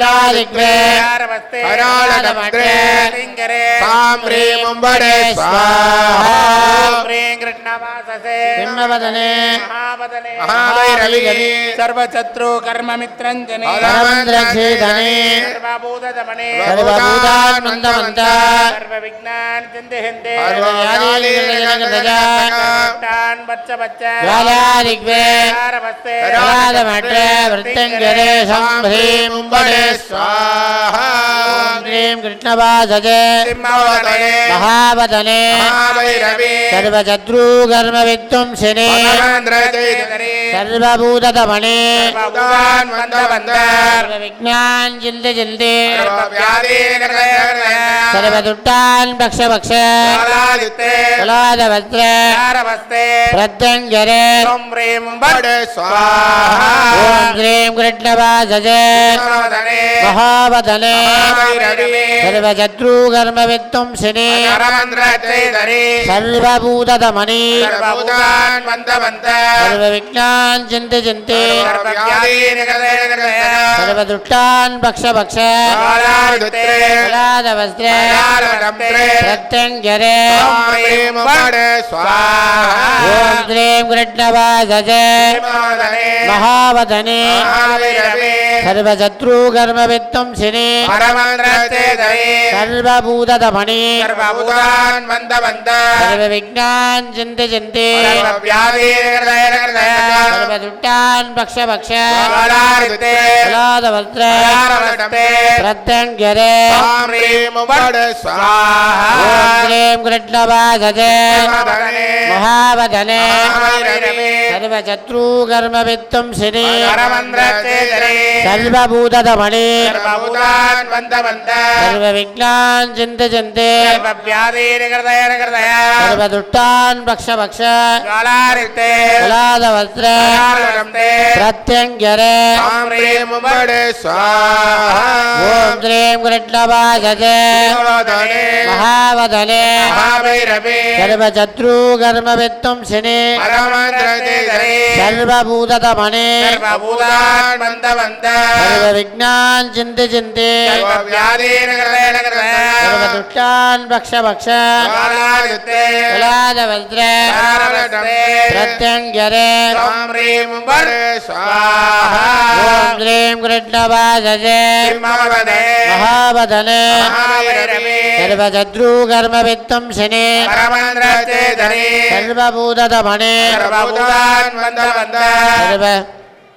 ऋग्वे ಹಸ್ತೆ ಕರಾಳಗಮಗ್ರೆ ಸಿಂಗರೆ ಸಾಂ ಹ್ರೀಂ ಉಂಬಡೆ ಸ್ವಾಹ ಹ್ರೀಂ ಕೃಷ್ಣವಾಸಸೆ ಸಿಂಹವದನೆ ಮಹಾವದನೆ ಮಹಾಭೈರವಿ ಸರ್ವಚತ್ರು ಕರ್ಮ ಮಿತ್ರಂಜನೆ ಸರ್ವಂದ್ರಕ್ಷೇಧನೆ ಸರ್ವಭೂತ ದಮನೆ ಸರ್ವಭೂತಾನಂದವಂತ ಸರ್ವವಿಜ್ಞಾನ ಚಿಂತೆ ಹಿಂದೆ ಸರ್ವಯಾದಿ ಾನ್ ಬಚ್ಚ ಬಚ್ಚ ವ್ಯಾಲಾರಿಗ್ವೆ ರಾಧಮಠ ವೃತ್ತಂಗರೇ ಸಂಭ್ರೀ ಮುಂಬಡೆ ಸ್ವಾಹ श्रीं कृष्णवासजे वदने महावदने महाभैरवी सर्वशत्रुकर्मविद्वंसिने भगवान्द्रचैतन्ये सर्वभूतदमणि सर्वभूतान् वन्द वन्द सर्वविज्ञान चिन्ते चिन्ते सर्वव्याधीनकलयकलय सर्वदुष्टान् भक्ष भक्ष कालादित्ये कुलादवस्त्र कालाडम्बरे प्रत्यङ्गरे ह्रीं बडे स्वाहा ॐ श्रीं कृष्णवासजे वदने महावदने महाभैरवी सर्वशत्रुकर्मविद्वंसिने परमन्द्रचेतये सर्वभूतदमणि सर्वभूतान् वन्द वन्द सर्वविज्ञान चिन्ते चिन्ते सर्वव्याधीनकलयकलय सर्वदुष्टान् भक्ष भक्ष कालादित्ये कुलादवस्त्र प्रत्यङ्गरे ह्रीं बडे ॐ स्वाहा श्रीं कृष्णवासजे महावदने சர்வபூததமணி. சர்வபூதான் வந்த வந்த. சர்வ விக்னான் சிந்து. சிந்து சர்வதுட்டான் மகாவதனே சர்வசத்ருகர்மவித்தும் சினே. சர்வபூததமணி. சர்வவிக்னான் சிந்து சிந்து. சர்வதுஷ்டான் பக்ஷ பக்ஷ. ಪಾದವಸ್ತ್ರ ಪ್ರತ್ಯಂಗರೆ ಓಂ ಶ್ರೀಂ ಕೃಷ್ಣವಾಸದೆ ಮಹಾವದನೆ ಸರ್ವಶತ್ರು ಕರ್ಮ ವಿತ್ತಂ ಶನಿ ಸರ್ವಭೂತಮಣೆ ಸರ್ವವಿಜ್ಞಾನ್ ಚಿಂತೆ ಚಿಂತೆ ಸರ್ವದುಷ್ಟಾನ್ ಭಕ್ಷ ಭಕ್ಷ ಪ್ರತ್ಯಂಗರೆ प्रत्यङ्गरे ह्रीं बडे स्वाहा ॐ श्रीं कृष्णवासजे सिंहवदने महावदने महाभैरवी सर्वशत्रुकर्मविद्वंसिने परमन्द्रचेतये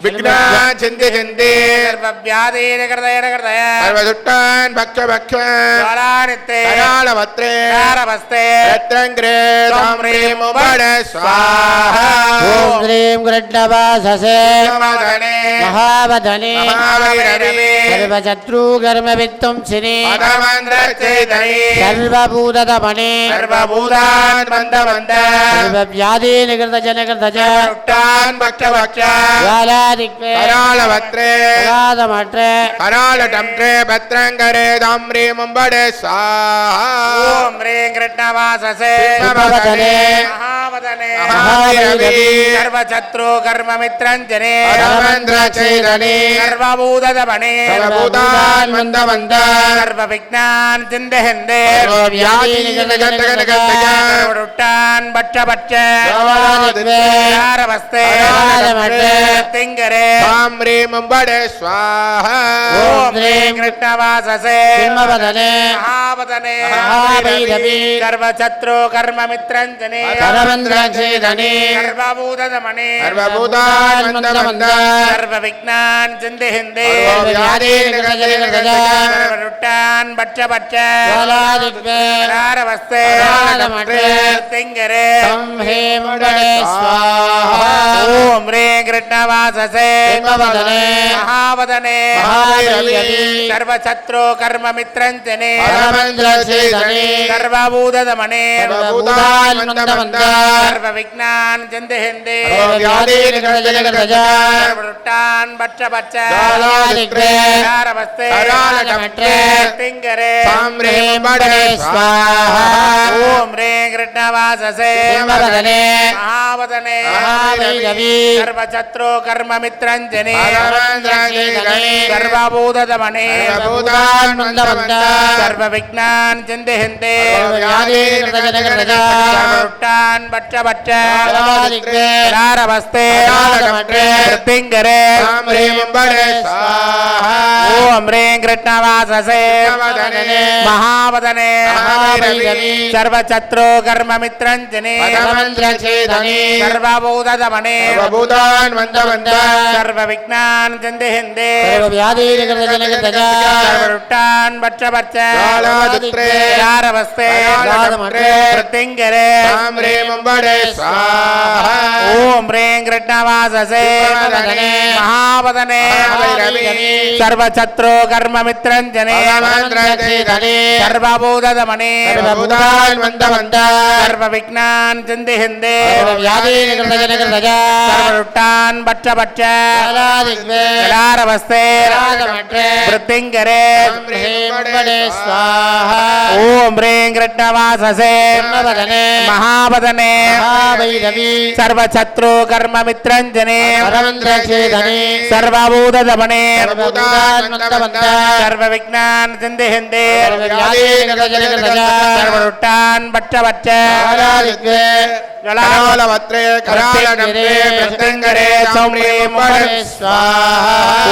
വിഘ്നാചിന്തിചിന്തേർവ്യാധീനകൃതയനകൃതയാൻ ഭക്ഷ ഭക്ഷേത്രേത്രേം ഗൃഡ്ണവാസസേ മഹാവധനേ മഹാവൈരവേ சர்வசத்ருகர்மவித்தும் சினே. சர்வபூததமனே சர்வபூதான் வந்த வந்த சர்வவியாதி நிகிருத ஜனகிருதஜ உட்டான் பக்ஷ பக்ஷ ஜாலாதிக்ரே கராளவத்ரே கராதமற்றே கராளடம்ரே பத்ரங்கரே தாம்ரே மும்படே. சா ஓம் ரீம் கிருஷ்ணவாசசே. பவதனே സർവവിജ്ഞാൻ ചിന്തഹന്റെ பற்றபற்ற திங்கரே ஓம் ரீம் அம்படே ஸ்வாஹ ஓம் ரீம் கிருஷ்ணவாசசே महाभैरवी सर्वशत्रो कर्ममित्रञ्जने परमन्द्रचेतने सर्वभूतदमणे सर्वभूतान् वन्द वन्द सर्वविज्ञान चिन्तयन्ते सर्वव्याधीनिकृतजनकृतय सर्वरुट्टान् बच्च बच्च ज्वालादिक्वे चारवस्ते प्रलादमट्रे तिङ्गरे दाम्रीं बडे स्वाहा ॐ ह्रीं कृष्णवाससे सिंहवदने महावदने महाभैरवी सर्वशत्रो कर्ममित्रञ्जने परमन्द्रचेतने सर्वभूतदमणे सर्वभूतान् वन्द वन्द सर्वविज्ञान चिन्तयन्ते सर्वव्याधिनिकृतजनकृतज सर्वरुट्टान् बच्च बच्च ज्वालादिक्वे चारवस्ते प्रलादमट्रे तिङ्गरे तं हें बडे स्वाहा ॐ ह्रीं कृष्णवाससे सिंहवदने महावदने महाभैरवी सर्वशत्रो कर्ममित्रञ्जने परमन्द्रचेतने सर्वभूतदमणे सर्वभूतान् விக்னான் சிந்தேஹந்தே ான் பற்ற பற்றாரவஸ்தே திருத்திங்கரே ஓம் ரீம் கிருஷ்ணவாசசே. மகாவதனே. சர்வச்சத்ரோ பட்ச காலாதித்ரே கலாரவஸ்தே கலாலடமற்றே திங்கரே சாம்ரேம்படே ஸ்வாஹா ஓம் ரேங் கிருஷ்ணவாசசே. சிம்மவதனே மகாவதனே மகாபைரவி சர்வசத்ரு கர்மமித்ரஞ்சனே. பரமேந்திரஜேதனே. சர்வபூததமனே. சர்வபூதான் வந்த வந்த. சர்வவிக்னான் சிந்திஹந்தே வியாதிகிருதஜனகிருதஜா ஓம் ரேங் சிம்மவதனே மகாபதனே மகாபைரவி சர்வசத்ரு சர்வருட்டான் பட்ச பட்ச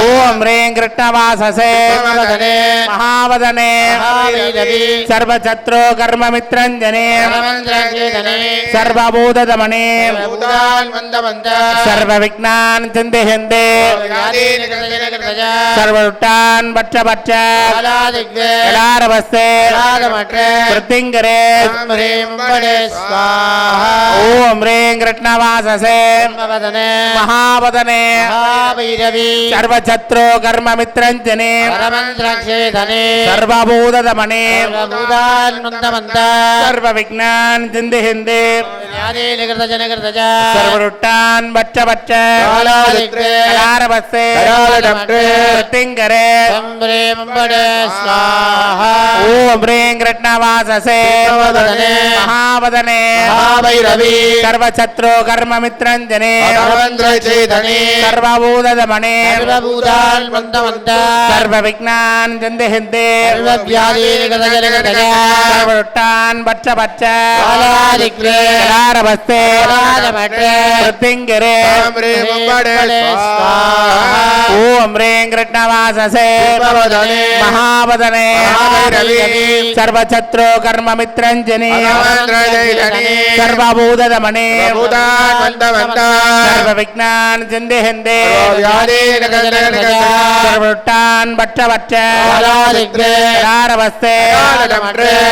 ஓம் ரேங் கிருஷ்ணவாசசே சிம்மவதனே மகாவதனே சர்வவிக்னான் சிந்திஹந்தே வியாதிகிருதஜனகிருதஜா சர்வருட்டான் பட்ச பட்ச கலாதிக்ரே கலாரவஸ்தே கராலடமற்றே பிருத்திங்கரே சம்பிரேம்படே ஸ்வாஹா ஓம் ரேங் கிருஷ்ணவாசசே சிம்மவதனே மகாவதனே மகாபைரவி சர்வசத்ரு கர்மமித்ரஞ்சனே பரமேந்திரஜேதனே சர்வபூததமனே சர்வபூதான் வந்த வந்த சர்வவிக்னான் சிந்திஹந்தே சர்வவியாதிகிருதஜனகிருதஜா சர்வருட்டான் பட்ச பட்ச கலாதிக்ரே கலாரவஸ்தே கலாதமற்றே பிருத்திங்கரே சாம்ரேம்படே ஸ்வாஹா. ஓம் ரேங் கிருஷ்ணவாசசே. சிம்மவதனே மகாவதனே. மகாபைரவி. சர்வசத்ரு கர்மமித்ரஞ்சனே. பரமேந்திரஜேதனே சர்வபூததமனே. சர்வபூதான் வந்த வந்த சர்வவிக்னான் சிந்திஹந்தே வந்த சர்வவிக்னான் சிந்திஹந்தே.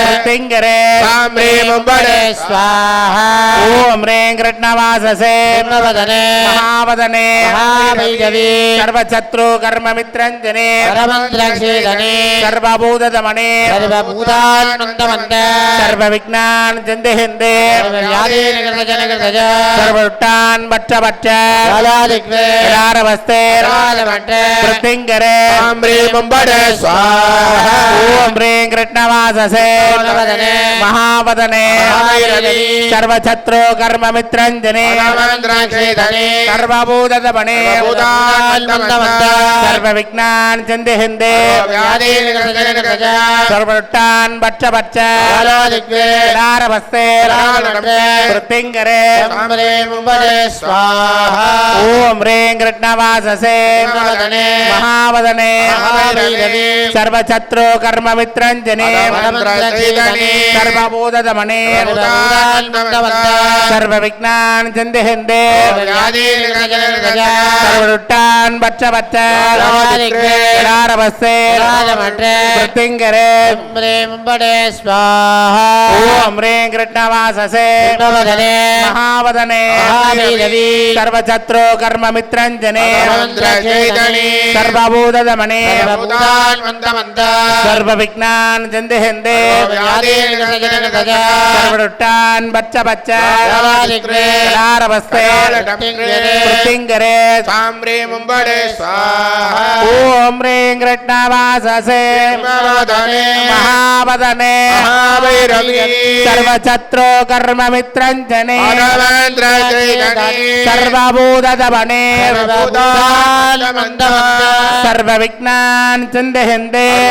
பிருத்திங்கரே சாம்ரேம்படே ஸ்வாஹா. ஓம் ரேங் சிம்மவதனே மகாவதனே. சர்வசத்ரு கர்மமித்ரஞ்சனே. சர்வபூததமனே. வந்த சர்வவிக்னான் சிந்திஹந்தே. வியாதிகிருதஜனகிருதஜா சர்வருட்டான் பட்ச பட்ச கலாதிக்ரே கலாரவஸ்தே கலாதமற்றே பிருத்திங்கரே. சம்பிரேம்படே ஸ்வாஹா ஓம் ரேங் கிருஷ்ணவாசசே. சிம்மவதனே மகாவதனே. மகாபைரவி சர்வசத்ரு கர்மமித்ரஞ்சனே. பரமேந்திரஜேதனே சர்வபூததமனே சர்வபூதான் வந்த சர்வவிக்னான் சிந்திஹந்தே வியாதிகிருதஜனகிருதஜா சர்வருட்டான் பட்ச பட்ச கலாதிக்ரே கலாரவஸ்தே கலாதமற்றே பிருத்திங்கரே சம்பிரேம்படே ஸ்வாஹா ஓம் ரேங் கிருஷ்ணவாசசே சிம்மவதனே மகாவதனே. மகாபைரவி. சர்வசத்ரு கர்மமித்ரஞ்சனே. பரமேந்திரஜேதனே சர்வபூததமனே. சர்வபூதான் மந்தமந்த. சர்வவிக்னான் சிந்தஹந்தே வியாதீன் கஜகஜகஜ சர்வருட்டான் பச்ச பச்ச சர்வாதிக்ரே கடாரவஸ்தே பிருத்திங்கரே சாம்ரே மும்படே. ஸ்வாஹா ஓம் ரீங் கிருஷ்ணவாசசே மகாதனே